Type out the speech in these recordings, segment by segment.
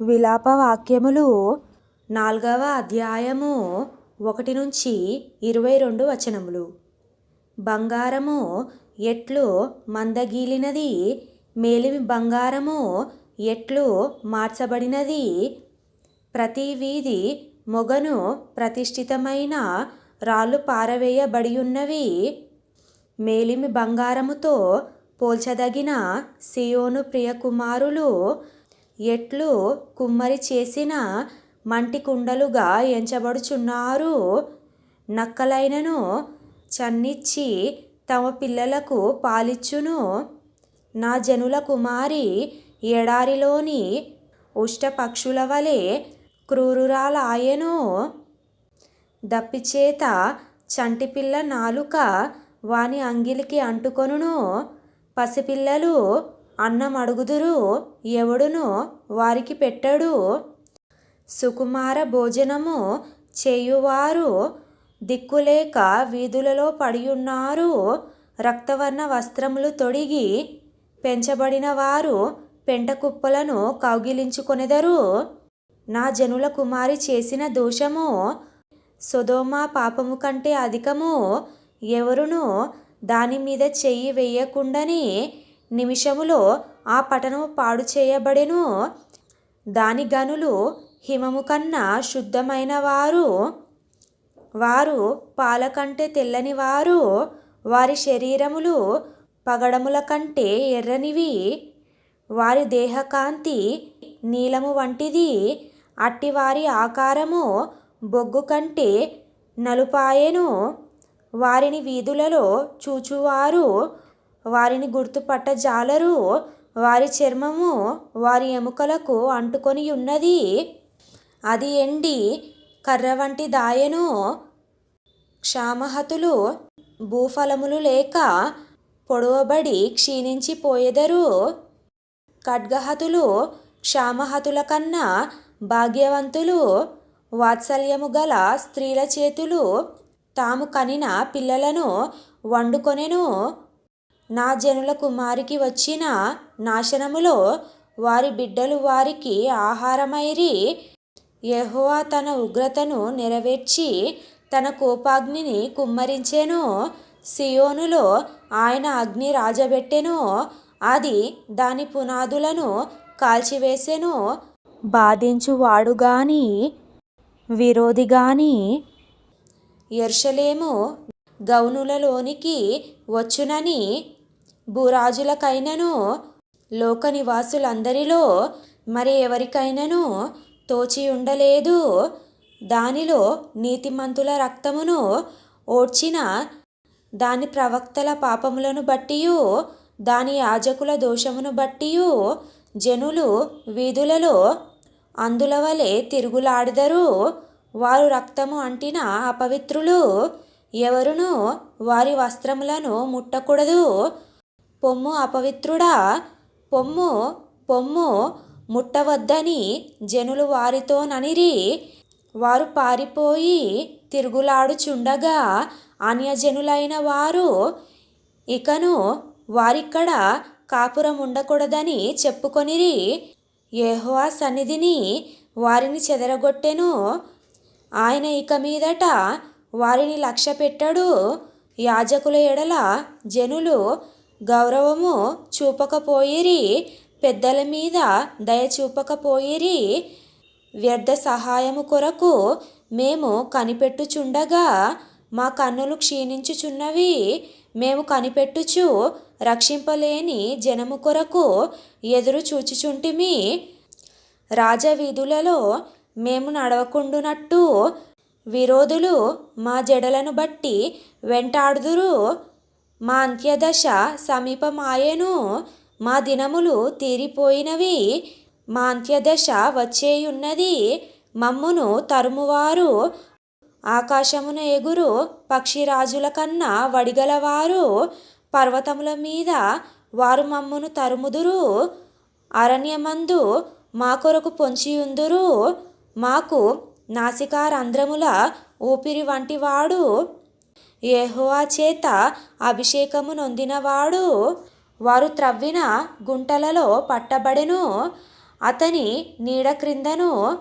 విలాపవాక్యములు నాల్గవ అధ్యాయము ఒకటి నుంచి ఇరవై రెండు వచనములు. బంగారము ఎట్లు మందగీలినది మేలిమి బంగారము ఎట్లు మార్చబడినది ప్రతి వీధి మొగను ప్రతిష్ఠితమైన రాళ్ళు పారవేయబడి ఉన్నవి మేలిమి బంగారముతో పోల్చదగిన సియోను ప్రియకుమారులు ఎట్లు కుమ్మరి చేసిన మంటి కుండలుగా ఎంచబడుచున్నారు. నక్కలైనను చన్నిచ్చి తమ పిల్లలకు పాలిచ్చును. నా జనుల కుమారి ఎడారిలోని ఉష్టపక్షుల వలె క్రూరురాలాయెను. దప్పిచేత చంటిపిల్ల నాలుక వాని అంగిలికి అంటుకొనును. పసిపిల్లలు అన్నం అడుగుదురు ఎవడును వారికి పెట్టడు. సుకుమార భోజనము చేయువారు దిక్కులేక వీధులలో పడియున్నారు. రక్తవర్ణ వస్త్రములు తొడిగి పెంచబడిన వారు పెంటకుప్పలను కౌగిలించుకొనెదరు. నా జనుల కుమారి చేసిన దోషము సొదోమ పాపము కంటే అధికము. ఎవరును దాని మీద చెయ్యి వేయకుండానే నిమిషములో ఆ పట్టణము పాడు చేయబడెను. దాని గనులు హిమము కన్నా శుద్ధమైన వారు. వారు పాల కంటే తెల్లని వారు. వారి శరీరములు పగడముల కంటే ఎర్రనివి. వారి దేహకాంతి నీలము వంటిది. అట్టి వారి ఆకారము బొగ్గు కంటే నలుపాయెను. వారిని వీధులలో చూచువారు. వారిని గుర్తుపట్టజాలరు. వారి చర్మము వారి ఎముకలకు అంటుకొని ఉన్నది. అది ఎండి కర్ర వంటి దాయను. క్షామహతులు భూఫలములు లేక పొడవబడి క్షీణించిపోయెదరు ఖడ్గహతులు క్షామహతుల కన్నా భాగ్యవంతులు. వాత్సల్యము గల స్త్రీల చేతులు తాము కనిన పిల్లలను వండుకొనెను. నా జనుల కుమారికి వచ్చిన నాశనములో వారి బిడ్డలు వారికి ఆహారమైరి. యెహోవా తన ఉగ్రతను నెరవేర్చి తన కోపాగ్నిని కుమ్మరించెను. సియోనులో ఆయన అగ్ని రాజబెట్టెను. అది దాని పునాదులను కాల్చివేసెను. బాధించువాడు గాని విరోధి గాని ఎర్షలేము గౌనులలోనికి వచ్చునని భూరాజులకైనను లోక నివాసులందరిలో మరి ఎవరికైనను తోచి ఉండలేదు దానిలో నీతిమంతుల రక్తమును ఓడ్చిన దాని ప్రవక్తల పాపములను బట్టియు దాని యాజకుల దోషమును బట్టియు జనులు వీధులలో అందుల వలె తిరుగులాడెదరు. వారు రక్తము అంటిన అపవిత్రులు ఎవరును వారి వస్త్రములను ముట్టకూడదు. పొమ్ము అపవిత్రుడా? పొమ్ము పొమ్ము ముట్టవద్దని జనులు వారితో ననిరి. వారు పారిపోయి తిరుగులాడుచుండగా అన్యజనులైన వారు ఇకను వారిక్కడ కాపురం ఉండకూడదని చెప్పుకొనిరి. ఏహోవా సన్నిధిని వారిని చెదరగొట్టెను. ఆయన ఇక మీదట వారిని లక్ష్య పెట్టడు యాజకుల ఎడల జనులు గౌరవము చూపకపోయిరి పెద్దల మీద దయ చూపకపోయిరి వ్యర్థ సహాయము కొరకు మేము కనిపెట్టుచుండగా మా కన్నులు క్షీణించుచున్నవి. మేము కనిపెట్టుచు రక్షింపలేని జనము కొరకు ఎదురు చూచుచుంటిమి. రాజవీధులలో మేము నడవకుండునట్టు విరోధులు మా జడలను బట్టి వెంటాడుదురు. మా అంత్యదశ సమీపమాయెను మా దినములు తీరిపోయినవి. మా అంత్యదశ వచ్చేయున్నది. మమ్మును తరుమువారు. ఆకాశమున ఎగురు పక్షిరాజుల కన్నా వడిగలవారు. పర్వతముల మీద వారు మమ్మును తరుముదురు. అరణ్యమందు మా కొరకు పొంచియుందురు. మాకు నాసికారంధ్రముల ఊపిరి వంటివాడు. యెహోవా చేత అభిషేకము నొందినవాడు వారు త్రవ్విన గుంటలలో పట్టబడెను అతని నీడ క్రిందను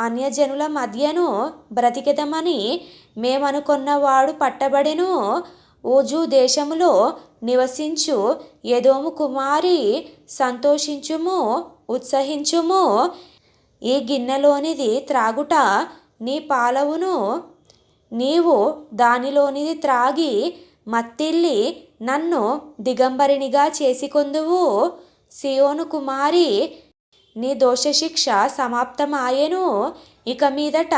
అన్యజనుల మధ్యను బ్రతికెదమని మేమనుకొన్నవాడు పట్టబడెను. ఊజు దేశములో నివసించు ఎదోము కుమారి సంతోషించుము ఉత్సహించుము. ఈ గిన్నెలోనిది త్రాగుట నీ పాలవును. నీవు దానిలోనిది త్రాగి మత్తిల్లి నన్ను దిగంబరినిగా చేసికొందువు. సియోను కుమారి నీ దోషశిక్ష సమాప్తమాయెను. ఇక మీదట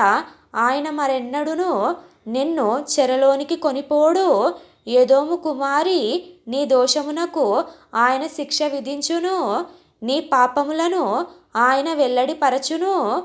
ఆయన మరెన్నడును నిన్ను చెరలోనికి కొనిపోడు. ఏదోము కుమారి నీ దోషమునకు ఆయన శిక్ష విధించును. నీ పాపములను ఆయన వెల్లడిపరచును